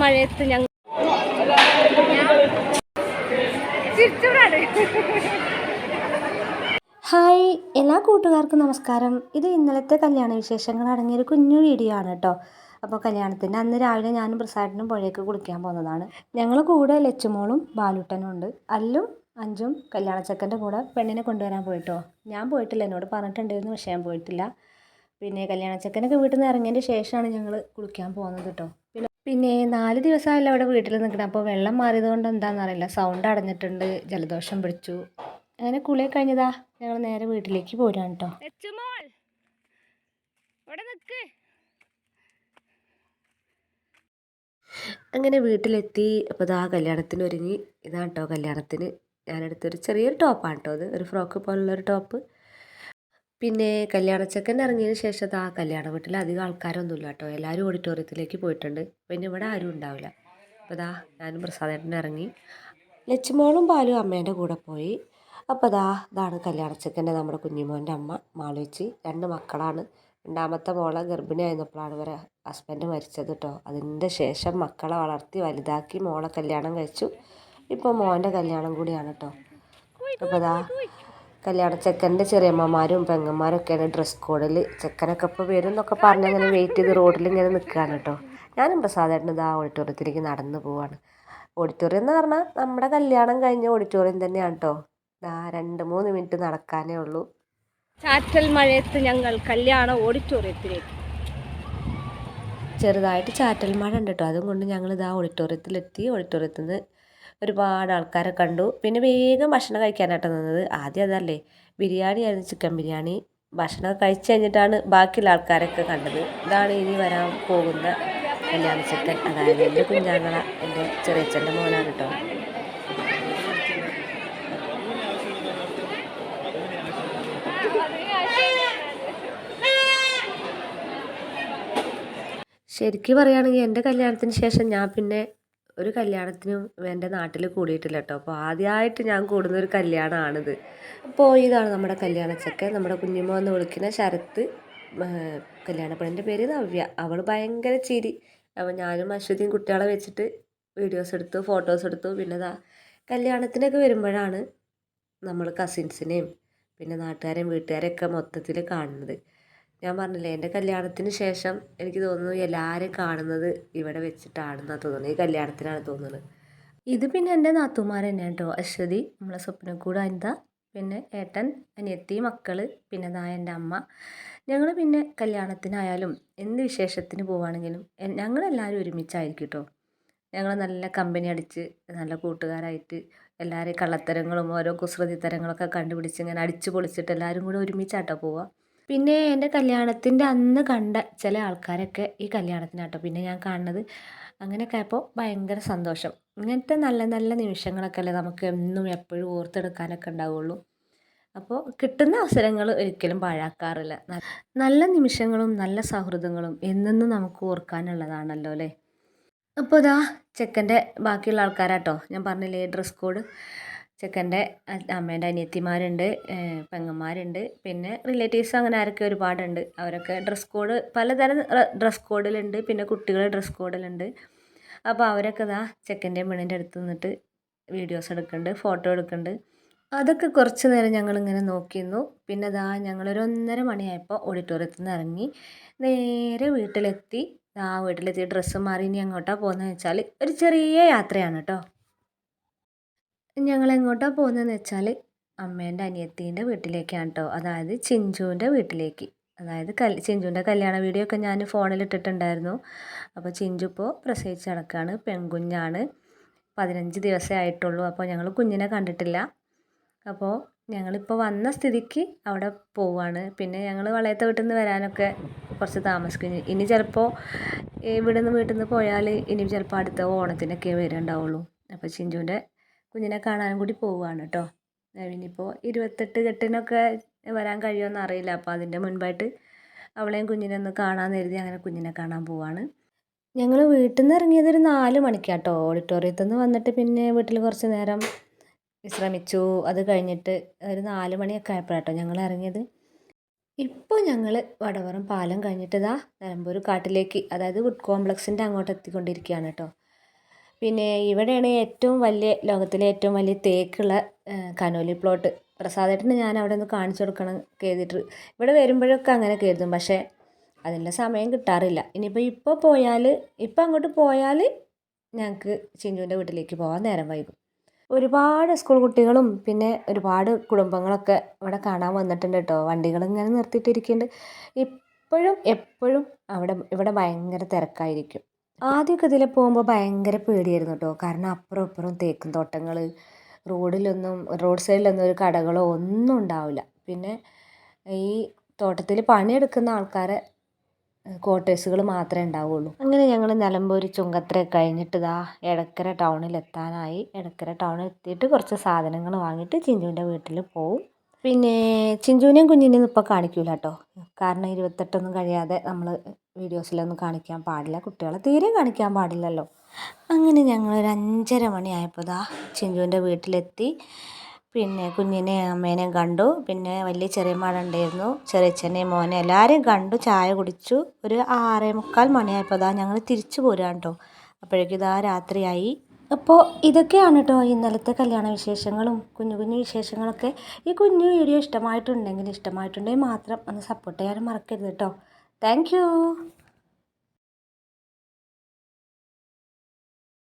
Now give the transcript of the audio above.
മഴയത്ത് ഞങ്ങൾ ഹായ് എല്ലാ കൂട്ടുകാർക്കും നമസ്കാരം. ഇത് ഇന്നലത്തെ കല്യാണ വിശേഷങ്ങൾ അടങ്ങിയൊരു കുഞ്ഞു വീഡിയോ ആണ് കേട്ടോ അപ്പോൾ കല്യാണത്തിന്റെ അന്ന് രാവിലെ ഞാനും പ്രസാദിനും പുഴയ്ക്ക് കുളിക്കാൻ പോകുന്നതാണ്. ഞങ്ങൾ കൂടെ ലച്ചുമോളും ബാലുട്ടനും ഉണ്ട്. അല്ലും അഞ്ചും കല്യാണച്ചക്കന്റെ കൂടെ പെണ്ണിനെ കൊണ്ടുവരാൻ പോയിട്ടോ. ഞാൻ പോയിട്ടില്ല എന്നോട് പറഞ്ഞിട്ടുണ്ടായിരുന്നു പക്ഷേ ഞാൻ പോയിട്ടില്ല. പിന്നെ കല്യാണച്ചക്കനൊക്കെ വീട്ടിൽ നിന്ന് ഇറങ്ങിയതിന്റെ ശേഷമാണ് ഞങ്ങൾ കുളിക്കാൻ പോകുന്നത് കേട്ടോ പിന്നെ നാല് ദിവസമായല്ലോ അവിടെ വീട്ടിൽ നിൽക്കണം? അപ്പോൾ വെള്ളം മാറിയതുകൊണ്ട് എന്താണെന്നറിയില്ല സൗണ്ട് അടഞ്ഞിട്ടുണ്ട്. ജലദോഷം പിടിച്ചു. അങ്ങനെ കുളി കഴിഞ്ഞതാ. ഞങ്ങൾ നേരെ വീട്ടിലേക്ക് പോരാണ് കേട്ടോ അങ്ങനെ വീട്ടിലെത്തി. അപ്പോൾ ഇതാ കല്യാണത്തിന് ഒരുങ്ങി. ഇതാണ് കേട്ടോ കല്യാണത്തിന്. ഞാനെടുത്തൊരു ചെറിയൊരു ടോപ്പാണ് കേട്ടോ അത്. ഒരു ഫ്രോക്ക് പോലുള്ളൊരു ടോപ്പ്. പിന്നെ കല്യാണച്ചക്കൻ ഇറങ്ങിയതിന് ശേഷം ആ കല്യാണ വീട്ടിൽ അധികം ആൾക്കാരൊന്നുമില്ല കേട്ടോ. എല്ലാവരും ഓഡിറ്റോറിയത്തിലേക്ക് പോയിട്ടുണ്ട്. പിന്നെ ഇവിടെ ആരും ഉണ്ടാവില്ല. അപ്പോൾ ഇതാ ഞാനും പ്രസാദേട്ടൻ ഇറങ്ങി. ലച്ചുമോളും ബാലും അമ്മേന്റെ കൂടെ പോയി. അപ്പോൾ ദാ ഇതാണ് കല്യാണച്ചക്കന്റെ നമ്മുടെ കുഞ്ഞിമോന്റെ അമ്മ മാളുവച്ചി രണ്ട് മക്കളാണ്. രണ്ടാമത്തെ മോളെ ഗർഭിണിയായിരുന്നപ്പോഴാണ് ഇവരെ ഹസ്ബൻഡ് മരിച്ചത് കേട്ടോ. അതിന്റെ ശേഷം മക്കളെ വളർത്തി വലുതാക്കി മോളെ കല്യാണം കഴിച്ചു. ഇപ്പോൾ മോന്റെ കല്യാണം കൂടിയാണ് കേട്ടോ. അപ്പോൾ ദാ കല്യാണ ചെക്കന്റെ ചെറിയമ്മമാരും പെങ്ങന്മാരും ഒക്കെയാണ് ഡ്രസ് കോഡിൽ ചെക്കനൊക്കെ ഇപ്പോൾ വരും എന്നൊക്കെ പറഞ്ഞ് അങ്ങനെ വെയിറ്റ് ചെയ്ത് റോഡിൽ ഇങ്ങനെ നിൽക്കുകയാണ് കേട്ടോ ഞാനും പ്രസാദേട്ടൻ ഇതാ ഓഡിറ്റോറിയത്തിലേക്ക് നടന്നു പോവാണ്. ഓഡിറ്റോറിയം എന്ന് പറഞ്ഞാൽ നമ്മുടെ കല്യാണം കഴിഞ്ഞ ഓഡിറ്റോറിയം തന്നെയാണ് കേട്ടോ ദാ രണ്ട് മൂന്ന് മിനിറ്റ് നടക്കാനേ ഉള്ളൂ. ചാറ്റൽ മഴയത്ത് ഞങ്ങൾ കല്യാണ ഓഡിറ്റോറിയത്തിലേക്ക് ചെറുതായിട്ട് ചാറ്റൽ മഴ ഉണ്ട് കേട്ടോ അതും കൊണ്ട് ഞങ്ങൾ ഇതാ ഓഡിറ്റോറിയത്തിലെത്തി ഓഡിറ്റോറിയത്തിൽ നിന്ന് ഒരുപാട് ആൾക്കാരെ കണ്ടു. പിന്നെ വേഗം ഭക്ഷണം കഴിക്കാനായിട്ട് നിന്നത്. ആദ്യം അതല്ലേ ബിരിയാണി ആയിരുന്നു ചിക്കൻ ബിരിയാണി. ഭക്ഷണം കഴിച്ചു കഴിഞ്ഞിട്ടാണ് ബാക്കിയുള്ള ആൾക്കാരൊക്കെ കണ്ടത്. ഇതാണ് ഇനി വരാൻ പോകുന്ന കല്യാണ ചിക്കൻ. അതായത് എന്റെ കുഞ്ഞാങ്ങള എന്റെ ചെറിയച്ഛന്റെ മോനാണ് കേട്ടോ. ശരിക്കും പറയുകയാണെങ്കിൽ എന്റെ കല്യാണത്തിന് ശേഷം ഞാൻ പിന്നെ ഒരു കല്യാണത്തിനും എന്റെ നാട്ടിൽ കൂടിയിട്ടില്ല കേട്ടോ അപ്പോൾ ആദ്യമായിട്ട് ഞാൻ കൂടുന്ന ഒരു കല്യാണമാണിത്. അപ്പോൾ ഇതാണ് നമ്മുടെ കല്യാണച്ചക്കൻ നമ്മുടെ കുഞ്ഞുമോ എന്ന് വിളിക്കുന്ന ശരത്ത് കല്യാണ പെണ്ണിന്റെ പേര് നവ്യ. അവൾ ഭയങ്കര ചിരി. അപ്പോൾ ഞാനും അശ്വതിയും കുട്ടികളെ വെച്ചിട്ട് വീഡിയോസ് എടുത്തു ഫോട്ടോസ് എടുത്തു. പിന്നെ ഇതാ കല്യാണത്തിനൊക്കെ വരുമ്പോഴാണ് നമ്മൾ കസിൻസിനെയും പിന്നെ നാട്ടുകാരെയും വീട്ടുകാരെയൊക്കെ മൊത്തത്തിൽ കാണുന്നത്. ഞാൻ പറഞ്ഞില്ലേ എന്റെ കല്യാണത്തിന് ശേഷം എനിക്ക് തോന്നുന്നു എല്ലാവരും കാണുന്നത് ഇവിടെ വെച്ചിട്ടാണെന്നാണ് തോന്നുന്നത്. ഈ കല്യാണത്തിനാണ് തോന്നുന്നത്. ഇത് പിന്നെ എന്റെ നാത്തുമാർ തന്നെയാണ് കേട്ടോ അശ്വതി നമ്മളെ സ്വപ്നക്കൂട് അനിത പിന്നെ ഏട്ടൻ അനിയത്തി മക്കൾ പിന്നെ നായ എന്റെ അമ്മ. ഞങ്ങൾ പിന്നെ കല്യാണത്തിനായാലും എന്ത് വിശേഷത്തിന് പോവുകയാണെങ്കിലും ഞങ്ങളെല്ലാവരും ഒരുമിച്ചായിരിക്കും കേട്ടോ ഞങ്ങൾ നല്ല കമ്പനി അടിച്ച് നല്ല കൂട്ടുകാരായിട്ട് എല്ലാവരെയും കള്ളത്തരങ്ങളും ഓരോ കുസൃതി കുസൃതിത്തരങ്ങളൊക്കെ കണ്ടുപിടിച്ച് ഇങ്ങനെ അടിച്ച് പൊളിച്ചിട്ട് എല്ലാവരും കൂടെ ഒരുമിച്ചാട്ടോ പോവുക. പിന്നെ എന്റെ കല്യാണത്തിന്റെ അന്ന് കണ്ട ചില ആൾക്കാരൊക്കെ ഈ കല്യാണത്തിനാട്ടോ പിന്നെ ഞാൻ കാണുന്നത്. അങ്ങനെയൊക്കെ ആയപ്പോൾ ഭയങ്കര സന്തോഷം. ഇങ്ങനത്തെ നല്ല നല്ല നിമിഷങ്ങളൊക്കെ അല്ലേ നമുക്ക് എന്നും എപ്പോഴും ഓർത്തെടുക്കാനൊക്കെ ഉണ്ടാവുള്ളൂ. അപ്പോൾ കിട്ടുന്ന അവസരങ്ങൾ ഒരിക്കലും പാഴാക്കാറില്ല. നല്ല നിമിഷങ്ങളും നല്ല സൗഹൃദങ്ങളും എന്നെന്നും നമുക്ക് ഓർക്കാനുള്ളതാണല്ലോ അല്ലേ? അപ്പോൾ ഇതാ ചെക്കന്റെ ബാക്കിയുള്ള ആൾക്കാരാട്ടോ. ഞാൻ പറഞ്ഞില്ലേ ഡ്രസ് കോഡ്. ചെക്കന്റെ അമ്മേന്റെ അനിയത്തിമാരുണ്ട് പെങ്ങന്മാരുണ്ട്. പിന്നെ റിലേറ്റീവ്സ് അങ്ങനെ ആരൊക്കെ ഒരുപാടുണ്ട്. അവരൊക്കെ ഡ്രസ് കോഡ് പലതരം ഡ്രസ് കോഡിലുണ്ട് പിന്നെ കുട്ടികൾ ഡ്രസ് കോഡിലുണ്ട് അപ്പോൾ അവരൊക്കെ ഇതാ ചെക്കന്റെ പെണ്ണിന്റെ അടുത്ത് നിന്നിട്ട് വീഡിയോസ് എടുക്കുന്നുണ്ട് ഫോട്ടോ എടുക്കുന്നുണ്ട് അതൊക്കെ കുറച്ച് നേരം ഞങ്ങളിങ്ങനെ നോക്കിയിരുന്നു. പിന്നെ ഇതാ ഞങ്ങളൊരു ഒന്നര മണിയായപ്പോൾ ഓഡിറ്റോറിയത്തിൽ നിന്ന് ഇറങ്ങി നേരെ വീട്ടിലെത്തി. ആ വീട്ടിലെത്തി ഡ്രസ്സ് മാറി ഇനി എങ്ങോട്ടാണ് പോകുന്നതെന്ന് വെച്ചാൽ ഒരു ചെറിയ യാത്രയാണ് കേട്ടോ. ഞങ്ങൾ എങ്ങോട്ടാണ് പോകുന്നതെന്ന് വെച്ചാൽ അമ്മേന്റെ അനിയത്തീന്റെ വീട്ടിലേക്കാണ് കേട്ടോ അതായത് ചിഞ്ചുവിന്റെ വീട്ടിലേക്ക്. അതായത് കൽ ചിഞ്ചുവിന്റെ കല്യാണ വീഡിയോ ഒക്കെ ഞാൻ ഫോണിൽ ഇട്ടിട്ടുണ്ടായിരുന്നു. അപ്പോൾ ചിഞ്ചു ഇപ്പോൾ പ്രസവിച്ച് നടക്കുകയാണ് പെൺകുഞ്ഞാണ്. പതിനഞ്ച് ദിവസമേ ആയിട്ടുള്ളൂ. അപ്പോൾ ഞങ്ങൾ കുഞ്ഞിനെ കണ്ടിട്ടില്ല. അപ്പോൾ ഞങ്ങളിപ്പോൾ വന്ന സ്ഥിതിക്ക് അവിടെ പോവാണ്. പിന്നെ ഞങ്ങൾ വളയത്തെ വീട്ടിൽ നിന്ന് വരാനൊക്കെ കുറച്ച് താമസിക്കും ഇനി ചിലപ്പോൾ ഇവിടെ നിന്ന് വീട്ടിൽ നിന്ന് പോയാൽ ഇനി ചിലപ്പോൾ അടുത്ത ഓണത്തിനൊക്കെ വരുന്നുണ്ടാവുള്ളൂ അപ്പോൾ ചിഞ്ചുവിന്റെ കുഞ്ഞിനെ കാണാനും കൂടി പോവുകയാണ് കേട്ടോ ഇനിയിപ്പോൾ ഇരുപത്തെട്ട് കെട്ടിനൊക്കെ വരാൻ കഴിയുമെന്ന് അറിയില്ല. അപ്പോൾ അതിന്റെ മുൻപായിട്ട് അവളെയും കുഞ്ഞിനെ ഒന്ന് കാണാമെന്ന് എഴുതി അങ്ങനെ കുഞ്ഞിനെ കാണാൻ പോവാണ്. ഞങ്ങൾ വീട്ടിൽ നിന്ന് ഇറങ്ങിയത് ഒരു നാല് മണിക്കാട്ടോ ഓഡിറ്റോറിയത്തിൽ നിന്ന് വന്നിട്ട് പിന്നെ വീട്ടിൽ കുറച്ച് നേരം വിശ്രമിച്ചു. അത് കഴിഞ്ഞിട്ട് ഒരു നാല് മണിയൊക്കെ ആയപ്പോഴാട്ടോ ഞങ്ങൾ ഇറങ്ങിയത്. ഇപ്പോൾ ഞങ്ങൾ വടവറം പാലം കഴിഞ്ഞിട്ട് ഇതാ നിലമ്പൂർ കാട്ടിലേക്ക് അതായത് വുഡ് കോംപ്ലക്സിന്റെ അങ്ങോട്ട് എത്തിക്കൊണ്ടിരിക്കുകയാണ് കേട്ടോ പിന്നെ ഇവിടെയാണ് ഏറ്റവും വലിയ ലോകത്തിലെ ഏറ്റവും വലിയ തേക്കുള്ള കനോലി പ്ലോട്ട് പ്രസാദേട്ടന് ഞാൻ അവിടെ ഒന്ന് കാണിച്ചു കൊടുക്കണം കരുതിയിട്ട്. ഇവിടെ വരുമ്പോഴൊക്കെ അങ്ങനെ കരുതും. പക്ഷേ അതിനുള്ള സമയം കിട്ടാറില്ല. ഇനിയിപ്പോൾ ഇപ്പോൾ പോയാൽ ഇപ്പോൾ അങ്ങോട്ട് പോയാൽ ഞങ്ങൾക്ക് ചിഞ്ചുവിന്റെ വീട്ടിലേക്ക് പോകാൻ നേരം വൈകും. ഒരുപാട് സ്കൂൾ കുട്ടികളും പിന്നെ ഒരുപാട് കുടുംബങ്ങളൊക്കെ ഇവിടെ കാണാൻ വന്നിട്ടുണ്ട് കേട്ടോ. വണ്ടികൾ ഇങ്ങനെ നിർത്തിയിട്ടിരിക്കുന്നുണ്ട്. ഇപ്പോഴും എപ്പോഴും അവിടെ ഇവിടെ ഭയങ്കര തിരക്കായിരിക്കും. ആദ്യമൊക്കെ ഇതിൽ പോകുമ്പോൾ ഭയങ്കര പേടിയായിരുന്നു കേട്ടോ കാരണം അപ്പുറം ഇപ്പുറം തേക്കും തോട്ടങ്ങൾ റോഡിലൊന്നും റോഡ് സൈഡിലൊന്നും ഒരു കടകളോ ഒന്നും ഉണ്ടാവില്ല. പിന്നെ ഈ തോട്ടത്തിൽ പണിയെടുക്കുന്ന ആൾക്കാരെ ക്വാർട്ടേഴ്സുകൾ മാത്രമേ ഉണ്ടാവുള്ളൂ. അങ്ങനെ ഞങ്ങൾ നിലമ്പൂർ ചുങ്കത്ര കഴിഞ്ഞിട്ട് ഇതാ എടക്കര ടൗണിൽ എത്താനായി. എടക്കര ടൗണിൽ എത്തിയിട്ട് കുറച്ച് സാധനങ്ങൾ വാങ്ങിയിട്ട് ചിഞ്ചുവിന്റെ വീട്ടിൽ പോവും. പിന്നെ ചിഞ്ചുവിനെയും കുഞ്ഞിനെയും ഇപ്പോൾ കാണിക്കൂല കേട്ടോ കാരണം ഇരുപത്തെട്ടൊന്നും കഴിയാതെ നമ്മൾ വീഡിയോസിലൊന്നും കാണിക്കാൻ പാടില്ല. കുട്ടികളെ തീരെ കാണിക്കാൻ പാടില്ലല്ലോ. അങ്ങനെ ഞങ്ങൾ ഒരു അഞ്ചര മണിയായപ്പോൾ ദാ ചിഞ്ചുവിന്റെ വീട്ടിലെത്തി. പിന്നെ കുഞ്ഞിനെ അമ്മേനെയും കണ്ടു. പിന്നെ വലിയ ചെറിയമ്മ ഉണ്ടായിരുന്നു. ചെറിയച്ഛനെയും മോനെ എല്ലാവരെയും കണ്ടു. ചായ കുടിച്ചു. ഒരു ആറേ മുക്കാൽ മണിയായപ്പോൾ ദാ ഞങ്ങൾ തിരിച്ചു പോരാ കേട്ടോ അപ്പോഴേക്കും ഇതാ രാത്രിയായി. അപ്പോൾ ഇതൊക്കെയാണ് കേട്ടോ ഇന്നലത്തെ കല്യാണ വിശേഷങ്ങളും കുഞ്ഞു കുഞ്ഞു വിശേഷങ്ങളൊക്കെ. ഈ കുഞ്ഞു വീഡിയോ ഇഷ്ടമായിട്ടുണ്ടെങ്കിൽ ഇഷ്ടമായിട്ടുണ്ടെങ്കിൽ മാത്രം ഒന്ന് സപ്പോർട്ട് ചെയ്യാനും മറക്കരുത് കേട്ടോ Thank you.